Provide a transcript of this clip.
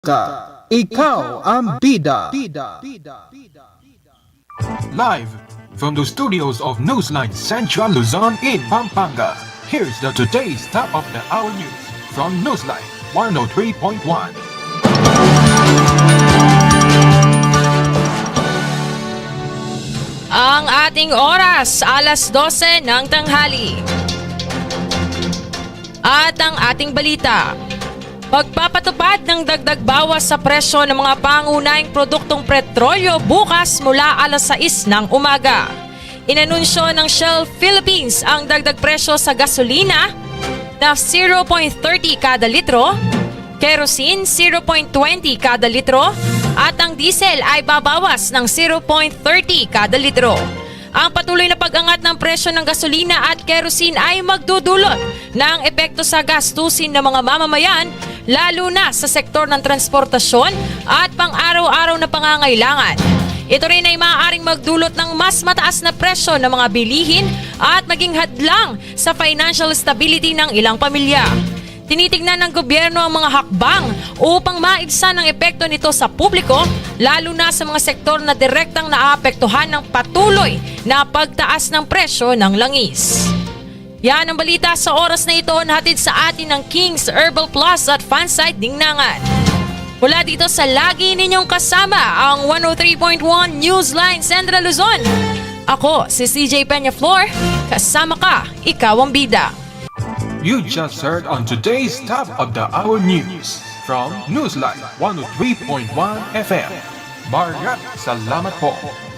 ka. Ikaw ang bida. Live from the studios of Newsline Central Luzon in Pampanga. Here's the today's top of the hour news from Newsline 103.1. Ang ating oras, alas 12 ng tanghali. At ang ating balita. Pagpapatupad ng dagdag bawas sa presyo ng mga pangunahing produktong petrolyo bukas mula alas 6 ng umaga. Inanunsyo ng Shell Philippines ang dagdag presyo sa gasolina na 0.30 kada litro, kerosene 0.20 kada litro, at ang diesel ay babawas ng 0.30 kada litro. Ang patuloy na pag-angat ng presyo ng gasolina at kerosene ay magdudulot ng epekto sa gastusin ng mga mamamayan lalo na sa sektor ng transportasyon at pang-araw-araw na pangangailangan. Ito rin ay maaaring magdulot ng mas mataas na presyo ng mga bilihin at maging hadlang sa financial stability ng ilang pamilya. Tinitignan ng gobyerno ang mga hakbang upang maibsan ang epekto nito sa publiko, lalo na sa mga sektor na direktang naapektuhan ng patuloy na pagtaas ng presyo ng langis. Yan ang balita sa oras na ito na hatid sa atin ng King's Herbal Plus at Fansite Dingnangan. Mula dito sa lagi ninyong kasama ang 103.1 Newsline Central Luzon. Ako si CJ Peñaflor, kasama ka, ikaw ang bida. You just heard on today's top of the hour news from Newsline 103.1 FM. Marat salamat po.